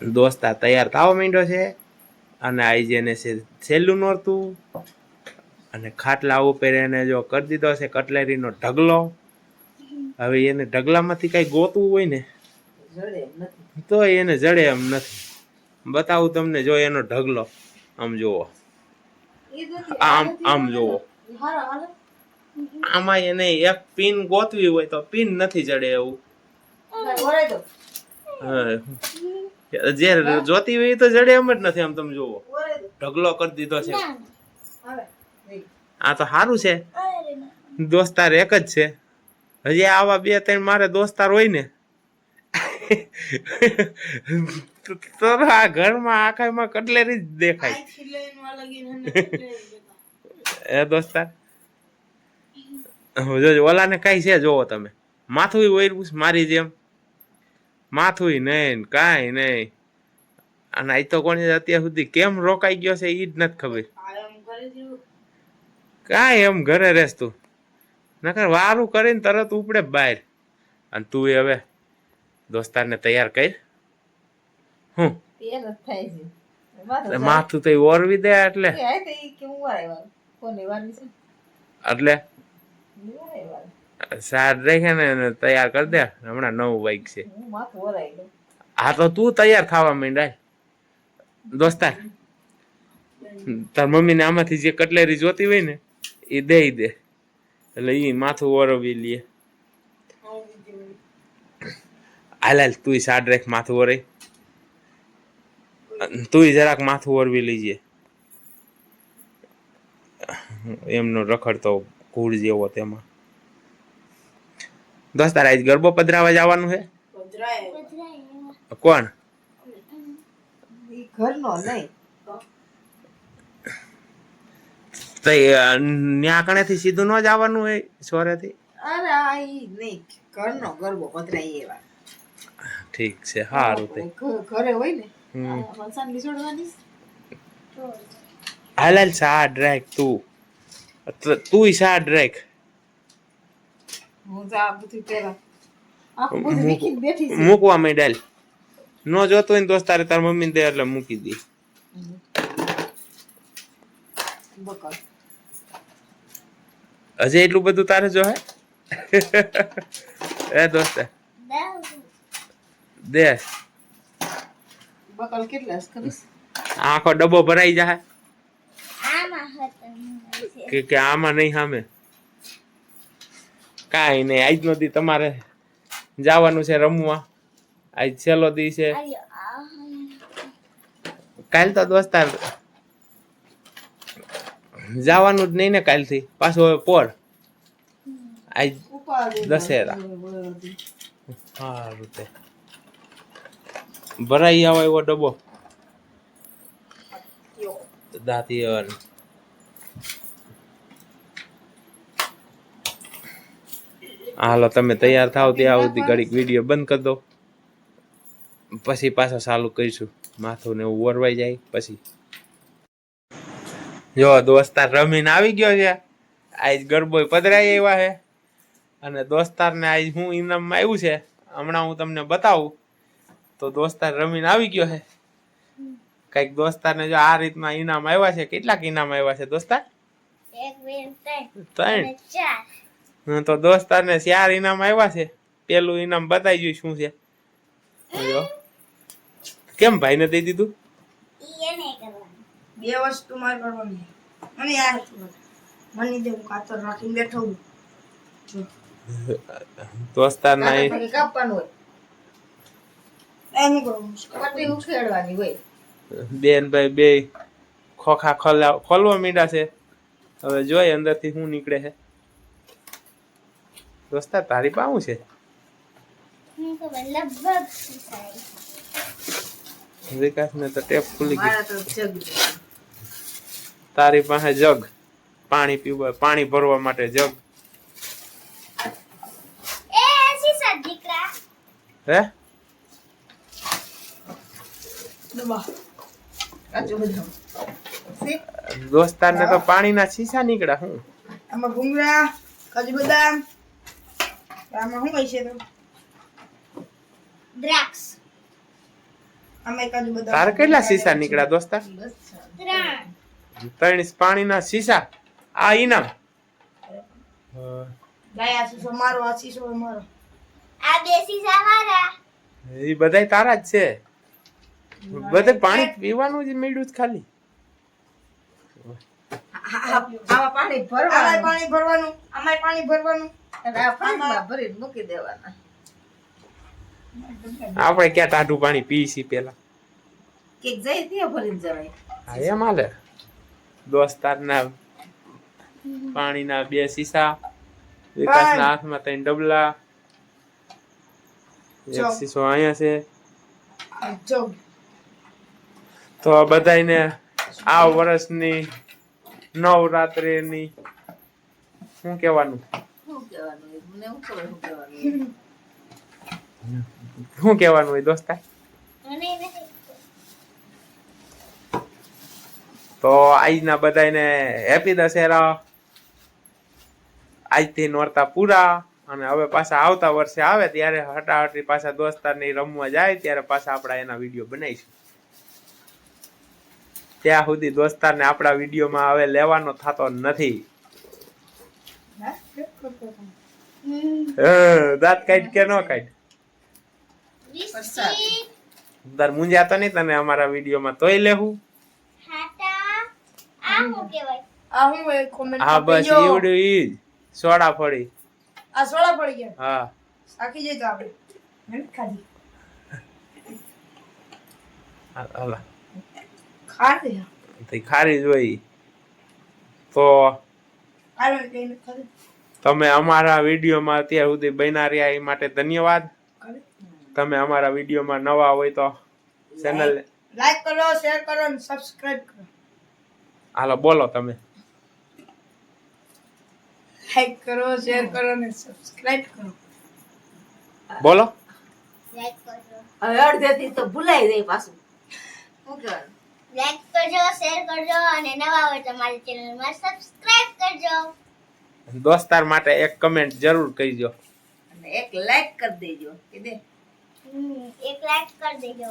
દોસ્તા તૈયાર થવા માંડ્યો છે. અને આઈ જેને છે છેલ્લું નહોતું અને ખાટલા ઉપર એને જો કરી દીધો છે કટલેરીનો ઢગલો. હવે એને ઢગલામાંથી કાંઈ ગોતવું હોય ને તો એને જડે એમ નથી. બતાવું તમને જો એનો ઢગલો. આમ જુઓ. આમ આમ જુઓ. આમાં એને એક પિન ગોતવી હોય તો પિન નથી જડે એવું. જે જોતી હોય એ તો જડે એમ જ નથી આમ તમે જુઓ. ઢગલો કરી દીધો છે. આ તો સારું છે. દોસ્તાર એક જ છે. હજી આવા બે ત્રણ મારે દોસ્તાર હોય ને. તો તો આ ઘરમાં આખામાં કટલેરી જ દેખાય. એ દોસ્તાર જો ઓલાને કઈ છે જોવો તમે. માથું વયરું મારી જેમ. માથું નહીં કાંઈ નહીં. અને આ તો કોણ અત્યાર સુધી કેમ રોકાઈ ગયો છે એ જ નથી ખબર. કાંઈ એમ ઘરે રહેસ તું. નકર વારું કરીને તરત ઉપડે બહાર. અને તું એ હવે દોસ્તારને તૈયાર કર. હું. માથું. તો ઓરવી દે એટલે? એટલે. સાર રાખે ને તૈયાર કરી દે. હમણાં નવું બાઈક છે. હું તો તું તૈયાર થવા માંડાય દોસ્તાર તાર મમ્મીને આમાંથી જે કટલેરી જોતી હોય ને એ દઈ દે. એટલે એ માથું ઓરવી લે. હાલ હાલ તુંય સાડ રાખ માથું ઓરે તું જરાક માથું ઓરવી લીજે. એમનો રખડતો ઘૂડ જેવો તેમાં. દોસ્તાર આજ ગરબો પધરાવા જવાનું છે કોણ ઘરનો નહીં. તો ન્યા કણેથી સીધું ન જવાનું હોય સોરેથી અરે આ ઈ નહીં. ઘરનો ગરબો પધરાય એવા. ઠીક છે સારું તે ઘરે હોય ને હમ. આ હાલ હાલ સાડ રાખ તું તું સાડ રાખ હું તો આ બધું બેઠી મૂકવા માંડાલ ન જોતો હોય ને દોસ્તારે તાર મમ્મી દે એટલે મૂકી દી. હજી એટલું બધું તારે જો હે? એ દોસ્ત દે. બકલ કેટલા? આખો ડબ્બો ભરાઈ જાય કે કે આમાં નહીં સામે કાંઈ નહીં, આજ નો દી તમારે જવાનું છે રમવા. આજ છેલ્લો દી છે. કાલ તો દોસ્તાર જવાનું જ નહીં ને કાલથી, પાછું હવે પોર આજ દશેરા. સારું તે. ભરાઈ આવો એવો ડબ્બો. યો. હાલો તમે તૈયાર થાવ ત્યાં સુધી ઘડીક વીડિયો બંધ કરી દો. પછી પાછા ચાલુ કરીશું. માથું ને એવું ઓરવાઈ જાય પછી. જો દોસ્તાર રમીને આવી ગયો છે. આજ ગરબો પધરાઈ આવ્યા છે. અને દોસ્તારને આજ હું ઇનામમાં આવ્યું છે. હમણાં હું તમને બતાવું. તો દોસ્તાર રમીને આવી ગયો છે. કંઈક દોસ્તારને જો આ રીતના ઇનામ આવ્યા છે. કેટલાક ઇનામ આવ્યા છે દોસ્તાર? ત્રણ. તો દોસ્તારને ચાર ઇનામ આવ્યા છે. પેલું ઇનામ બતાવી જોઈ શું છે. કેમ ભાઈને દઈ દીધું? બે વસ્તુ મારે કરવાની મને યાર મને દે હું કાતર રાખીને બેઠો હું દોસ્તારના એ- કાતર કાપવાનું હોય. એમ કરવાનું પટ્ટી ઉખેડવાની હોય. બેન ભાઈ બે ખોખા ખોલા ખોલવા મીંડા છે. હવે જોઈ અંદરથી શું નીકળે છે. દોસ્તાર તારી પાવું છે? વિકાસને તો ટેપ ખુલી ગઈ. મારા તો જગ તારી પાસે જગ. પાણી પીવા પાણી ભરવા માટે જગ. હે? દોસ્તાર ને તો પાણીના શીશા નીકળ્યા હું? આમાં ભૂંગળા કાજુ બદામ આમાં શું હોય છે તો? દ્રાક્ષ. અમે કાજુ બધા તાર કેટલા સીસા નીકળ્યા દોસ્તા? ત્રણ ત્રણ પાણીના સીસા આ ઇનામ ગાય શીશો મારો આ સીસો મારો આ બે સીસા મારા. એ બધાય તારા જ છે. બધે પાણી પીવાનું જ મળ્યું જ ખાલી. આવા પાણી ભરવાનું. પાણી ભરવાનું. અમારે પાણી ભરવાનું. ભરીને મૂકી દેવાના. આપણે ક્યાં ટાઢું પાણી પીસી પેલા? કેક જઈ ત્યાં ભરીને જવાય. હા એમ હાલે. દોસ્તારના પાણીના બે સીસા વિકાસના હાથમાં ત્રણ ડબલા એક સીસો અહીંયા છે. તો આ બધાયને આ વર્ષની નવરાત્રિની શું કહેવાનું? શું કહેવાનું મને હોય, દોસ્તા તો આજના બધાને હેપી દશેરા. આજથી નોરતા પૂરા અને હવે પાછા આવતા વર્ષે આવે ત્યારે હટાહટી પાછા દોસ્તારની રમવા જાય ત્યારે પાછા આપણા એના વીડિયો બનાવીશું. ત્યાં સુધી દોસ્તારને આપણા વિડીયોમાં હવે લેવાનો થતો નથી હા, કેમ કરતો હતો? હે, દાંત કાઢ કે ન કાઢ? તાર મુંજાતો નહીં તને અમારા વિડીયોમાં તોય લેવું હું બસ. એવડું ઈ જ. સોડા ફળી. આ સોડા ફળી ગયા? હા. આખી જઈ તો આપણે ખાધી. હાલ, હાલ. તે ખારી જોઈ તો ખાધી. તમે અમારા વિડીયોમાં અત્યાર સુધી બન્યા રહ્યા એ માટે ધન્યવાદ. તમે અમારા વિડીયોમાં નવા હોય તો ચેનલ લાઈક કરો શેર કરો અને સબસ્ક્રાઇબ કરો. હાલો બોલો તમે. લાઈક કરો શેર કરો અને સબસ્ક્રાઇબ કરો. બોલો. લાઈક કરજો હવે અડધેથી તો ભૂલાઈ જાય પાછું. શું કહેવાનું લાઈક કરજો શેર કરજો અને નવા હોય તો મારી ચેનલમાં સબસ્ક્રાઇબ કરજો. દોસ્તાર માટે એક કમેન્ટ જરૂર કરજો અને એક લાઈક કરી દેજો. કે દે. એક લાઈક કરી દેજો.